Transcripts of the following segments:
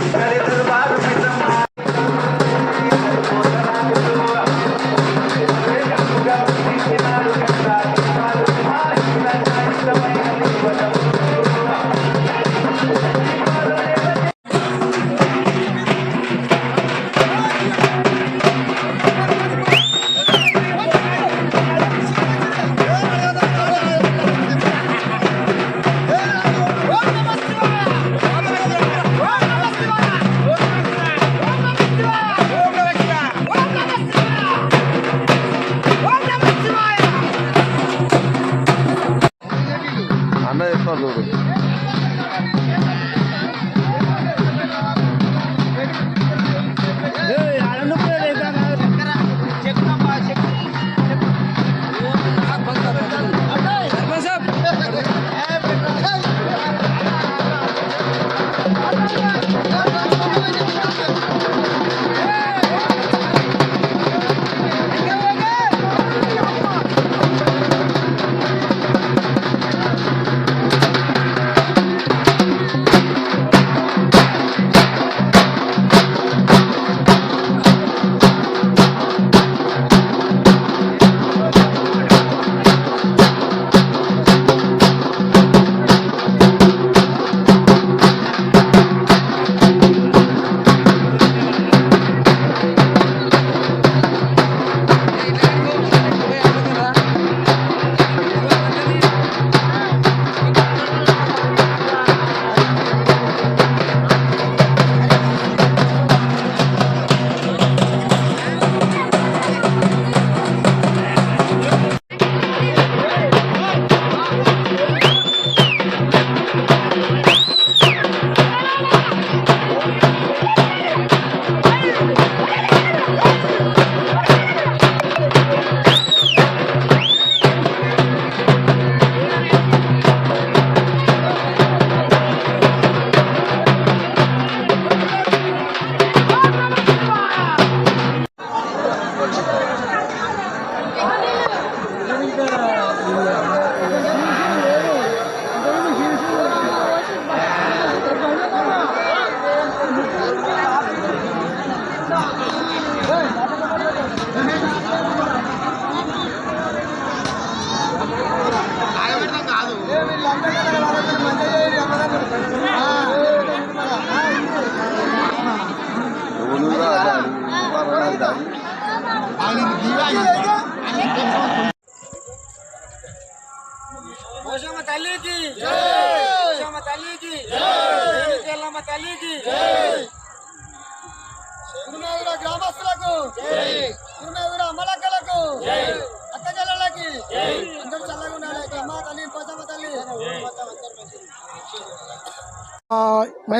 Ready to the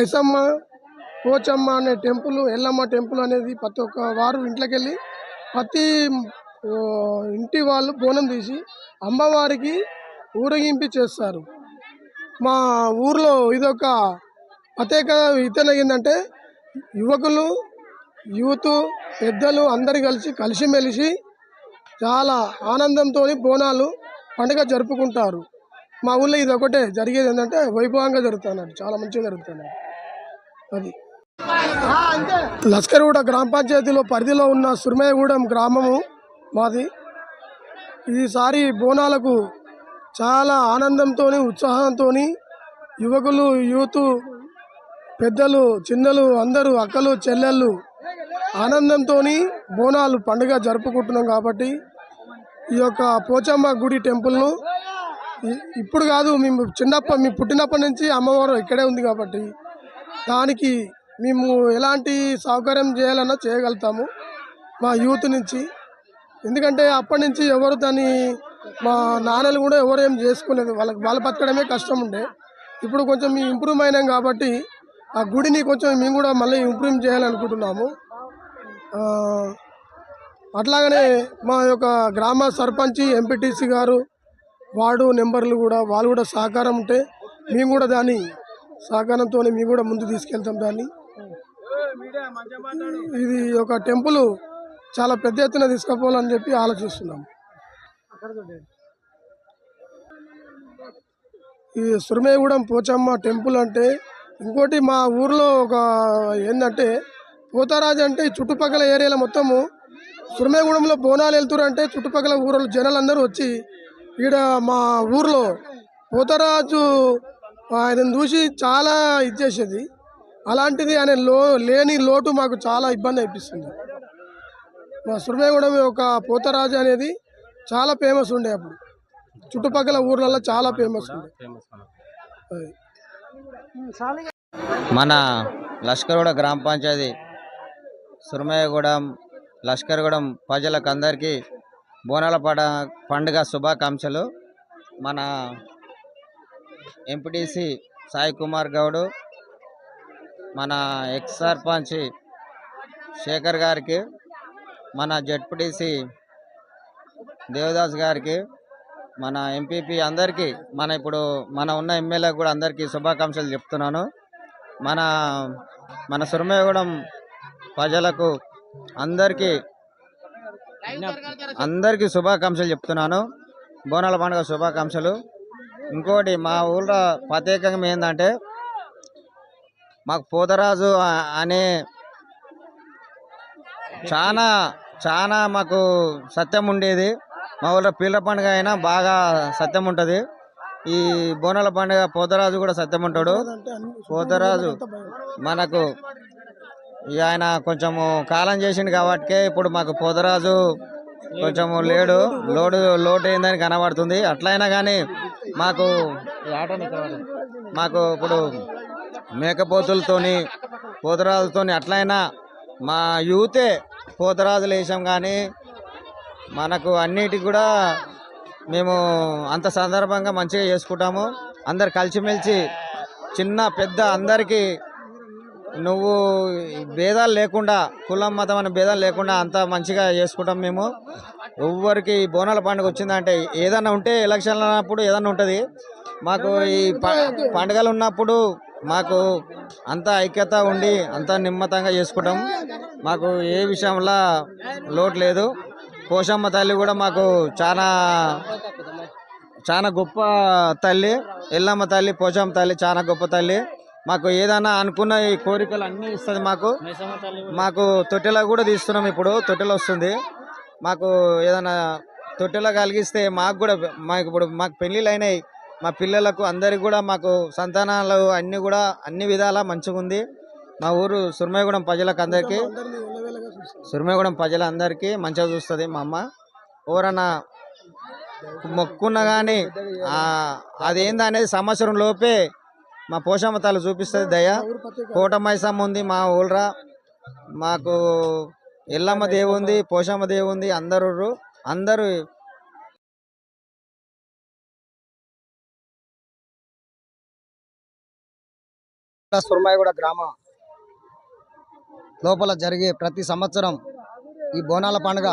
Maisamma Pochamma అనే temple Yellamma temple అనేది ప్రతి ఒక్క వారు ఇంట్లోకి వెళ్ళి ప్రతి ఇంటి వాళ్ళు బోనం తీసి అమ్మవారికి ఊరేగింపు చేస్తారు. మా ఊర్లో ఇదొక ప్రత్యేక ఇతన ఏంటంటే యువకులు యూత్ పెద్దలు అందరు కలిసి కలిసిమెలిసి చాలా ఆనందంతో బోనాలు పండుగ జరుపుకుంటారు. మా ఊళ్ళో ఇది ఒకటే జరిగేది ఏంటంటే వైభవంగా జరుగుతున్నారు చాలా మంచిగా జరుగుతున్నారు అది. లస్కర్గూడ గ్రామ పంచాయతీలో పరిధిలో ఉన్న సురమయ్యగూడెం గ్రామము మాది. ఈసారి బోనాలకు చాలా ఆనందంతో ఉత్సాహంతో యువకులు యూత్ పెద్దలు చిన్నలు అందరూ అక్కలు చెల్లెళ్ళు ఆనందంతో బోనాలు పండుగ జరుపుకుంటున్నాం కాబట్టి ఈ యొక్క పోచమ్మ గుడి టెంపుల్ను ఇప్పుడు కాదు మేము చిన్నప్ప మేము పుట్టినప్పటి నుంచి అమ్మవారు ఇక్కడే ఉంది కాబట్టి దానికి మేము ఎలాంటి సౌకర్యం చేయాలన్నా చేయగలుగుతాము మా యూత్ నుంచి. ఎందుకంటే అప్పటి నుంచి ఎవరు దాన్ని మా నాన్నలు కూడా ఎవరు ఏం చేసుకోలేదు. వాళ్ళకి వాళ్ళ బతకడమే కష్టం ఉండే. ఇప్పుడు కొంచెం మేము ఇంప్రూవ్ అయినాం కాబట్టి ఆ గుడిని కొంచెం మేము కూడా మళ్ళీ ఇంప్రూవ్ చేయాలనుకుంటున్నాము. అట్లాగనే మా యొక్క గ్రామ సర్పంచ్ ఎంపీటీసీ గారు వార్డు నెంబర్లు కూడా వాళ్ళు కూడా సహకారం ఉంటే మేము కూడా దాన్ని సహకారంతో మేము కూడా ముందు తీసుకెళ్తాం దాన్ని. ఇది ఒక టెంపుల్ చాలా పెద్ద ఎత్తున తీసుకుపోవాలని చెప్పి ఆలోచిస్తున్నాం. ఈ సురమేగూడెం పోచమ్మ టెంపుల్ అంటే ఇంకోటి మా ఊర్లో ఒక ఏంటంటే పోతారాజు అంటే చుట్టుపక్కల ఏరియాలో మొత్తము సురమేగూడెంలో బోనాలు వెళ్తురు అంటే చుట్టుపక్కల ఊర్ల జనాలందరూ వచ్చి ఈడ మా ఊర్లో పోతరాజు ఆయనను చూసి చాలా ఇది చేసేది. అలాంటిది ఆయన లో లేని లోటు మాకు చాలా ఇబ్బంది అనిపిస్తుంది. మా సురమేగూడెం ఒక పోతరాజు అనేది చాలా ఫేమస్ ఉండే అప్పుడు. చుట్టుపక్కల ఊర్లలో చాలా ఫేమస్ ఉండే. మన లష్కర్గూడ గ్రామ పంచాయతీ సురమయ్యగూడెం లష్కర్గూడెం ప్రజలకు అందరికీ బోనాల పడ పండుగ శుభాకాంక్షలు. మన ఎంపీటీసీ సాయి కుమార్ గౌడు మన ఎక్స్ సర్పంచ్ శేఖర్ గారికి మన జడ్పీటీసీ దేవదాస్ గారికి మన ఎంపీపీ అందరికీ మన ఇప్పుడు మన ఉన్న ఎమ్మెల్యే కూడా అందరికీ శుభాకాంక్షలు చెప్తున్నాను. మన మన సురమయగూడెం ప్రజలకు అందరికీ అందరికీ శుభాకాంక్షలు చెప్తున్నాను. బోనాల పండుగ శుభాకాంక్షలు. ఇంకోటి మా ఊళ్ళో ప్రత్యేకంగా ఏంటంటే మాకు పోతరాజు అనే చాలా చాలా మాకు సత్యం ఉండేది. మా ఊళ్ళో పిల్ల పండుగ అయినా బాగా సత్యం ఉంటుంది. ఈ బోనాల పండుగ పోతరాజు కూడా సత్యం ఉంటాడు. పోతరాజు మనకు ఆయన కొంచెము కాలం చేసిండు కాబట్టి ఇప్పుడు మాకు పోతరాజు కొంచెము లేడు లోడు లోటు అయిందని కనబడుతుంది. అట్లయినా కానీ మాకు మాకు ఇప్పుడు మేకపోతులతోని పోతరాజులతోని అట్లయినా మా యూతే పోతరాజులు వేసాం కానీ మనకు అన్నిటికి కూడా మేము అంత సందర్భంగా మంచిగా చేసుకుంటాము. అందరు కలిసిమెలిసి చిన్న పెద్ద అందరికీ నువ్వు భేదాలు లేకుండా కులం మతం అనే భేదాలు లేకుండా అంత మంచిగా చేసుకుంటాం మేము. ఎవ్వరికి బోనాల పండుగ వచ్చిందంటే ఏదన్నా ఉంటే ఎలక్షన్లు అన్నప్పుడు ఏదన్నా ఉంటుంది. మాకు ఈ ప- పండుగలు ఉన్నప్పుడు మాకు అంత ఐక్యత ఉండి అంత నిమ్మతంగా చేసుకుంటాం. మాకు ఏ విషయంలో లోటు లేదు. పోషమ్మ తల్లి కూడా మాకు చాలా చాలా గొప్ప తల్లి. ఎల్లమ్మ తల్లి పోషమ్మ తల్లి చాలా గొప్ప తల్లి. మాకు ఏదైనా అనుకున్న ఈ కోరికలు అన్నీ ఇస్తుంది మాకు. మాకు తొట్టెలో కూడా తీస్తున్నాం ఇప్పుడు తొట్టెలో వస్తుంది. మాకు ఏదైనా తొట్టెలో కలిగిస్తే మాకు కూడా మాకు ఇప్పుడు మాకు పెళ్ళిళ్ళు అయినాయి. మా పిల్లలకు అందరికి కూడా మాకు సంతానాలు అన్నీ కూడా అన్ని విధాలా మంచిగా ఉంది. మా ఊరు సురమయగూడెం ప్రజలకు అందరికీ సురమయగూడెం ప్రజలందరికీ మంచిగా చూస్తుంది మా అమ్మ. ఎవరన్నా మొక్కున్నా కానీ అదేందనేది సంవత్సరం లోపే మా పోషమ్మ తల్లి చూపిస్తుంది దయ. కోటమైసమ్మ ఉంది మా ఊళ్ళరా మాకు ఎల్లమ్మ దేవు ఉంది పోషమ్మ దేవు ఉంది అందరు అందరూ సురమాయగూడ గ్రామం లోపల జరిగే ప్రతి సంవత్సరం ఈ బోనాల పండుగ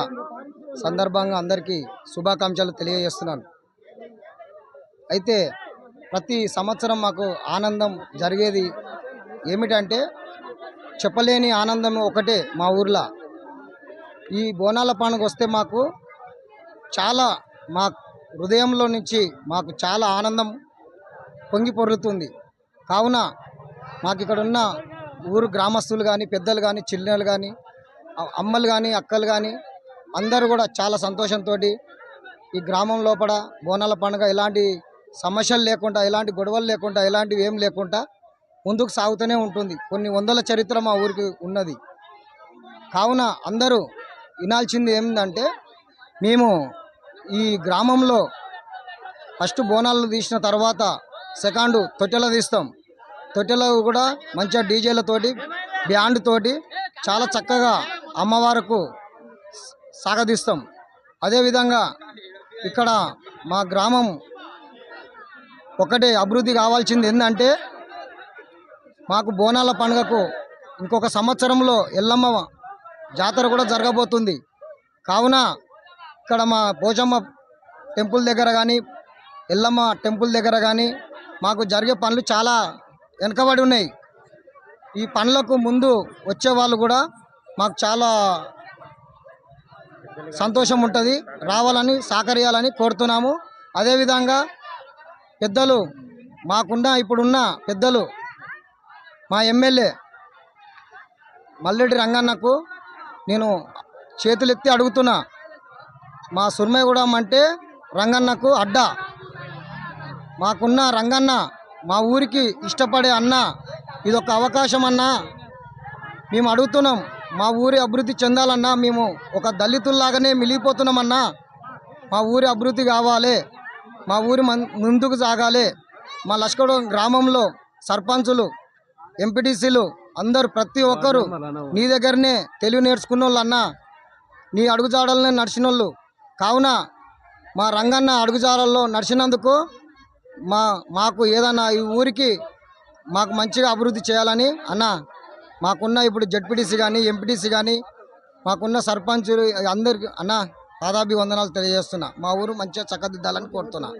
సందర్భంగా అందరికీ శుభాకాంక్షలు తెలియజేస్తున్నాను. అయితే ప్రతి సంవత్సరం మాకు ఆనందం జరిగేది ఏమిటంటే చెప్పలేని ఆనందం ఒకటే మా ఊర్లో. ఈ బోనాల పండుగ వస్తే మాకు చాలా మా హృదయంలో నుంచి మాకు చాలా ఆనందం పొంగి పొర్లుతుంది. కావున మాకు ఇక్కడ ఉన్న ఊరు గ్రామస్తులు కానీ పెద్దలు కానీ చిన్నలు కానీ అమ్మలు కానీ అక్కలు కానీ అందరూ కూడా చాలా సంతోషంతో ఈ గ్రామం లోపల బోనాల పండుగ ఇలాంటి సమస్యలు లేకుండా ఎలాంటి గొడవలు లేకుండా ఎలాంటివి ఏం లేకుండా ముందుకు సాగుతూనే ఉంటుంది. కొన్ని వందల చరిత్ర మా ఊరికి ఉన్నది. కావున అందరూ వినాల్సింది ఏంటంటే మేము ఈ గ్రామంలో ఫస్ట్ బోనాలు తీసిన తర్వాత సెకండ్ తొట్టెలో తీస్తాం. తొట్టెలో కూడా మంచిగా డీజేలతోటి బ్యాండ్ తోటి చాలా చక్కగా అమ్మవారుకు సాగదీస్తాం. అదేవిధంగా ఇక్కడ మా గ్రామం ఒకటే అభివృద్ధి కావాల్సింది ఏంటంటే మాకు బోనాల పండుగకు ఇంకొక సంవత్సరంలో ఎల్లమ్మ జాతర కూడా జరగబోతుంది. కావున ఇక్కడ మా పోచమ్మ టెంపుల్ దగ్గర కానీ ఎల్లమ్మ టెంపుల్ దగ్గర కానీ మాకు జరిగే పనులు చాలా వెనకబడి ఉన్నాయి. ఈ పనులకు ముందు వచ్చే వాళ్ళు కూడా మాకు చాలా సంతోషం ఉంటుంది. రావాలని సహకరియాలని కోరుతున్నాము. అదేవిధంగా పెద్దలు మాకున్న ఇప్పుడున్న పెద్దలు మా ఎమ్మెల్యే మల్లెడ్డి రంగన్నకు నేను చేతులెత్తి అడుగుతున్నా. మా సుర్మయగూడెం అంటే రంగన్నకు అడ్డా. మాకున్న రంగన్న మా ఊరికి ఇష్టపడే అన్న ఇదొక అవకాశం అన్నా. మేము అడుగుతున్నాం మా ఊరి అభివృద్ధి చెందాలన్నా మేము ఒక దళితుల్లాగానే మిలిగిపోతున్నామన్నా మా ఊరి అభివృద్ధి కావాలి. మా ఊరి మం- ముందుకు సాగాలి. మా లష్కడ గ్రామంలో సర్పంచులు ఎంపీటీసీలు అందరూ ప్రతి ఒక్కరు నీ దగ్గరనే తెలివి నేర్చుకున్న వాళ్ళు అన్న నీ అడుగుజాడలనే నడిచిన వాళ్ళు కావున మా రంగన్న అడుగుజాడల్లో నడిచినందుకు మా మాకు ఏదన్నా ఈ ఊరికి మాకు మంచిగా అభివృద్ధి చేయాలని అన్న మాకున్న ఇప్పుడు జడ్పీటీసీ కానీ ఎంపీటీసీ కానీ మాకున్న సర్పంచులు అందరికి అన్న పాదాభివందనాలు తెలియజేస్తున్నా మా ఊరు మంచిగా చక్కదిద్దాలని కోరుతున్నా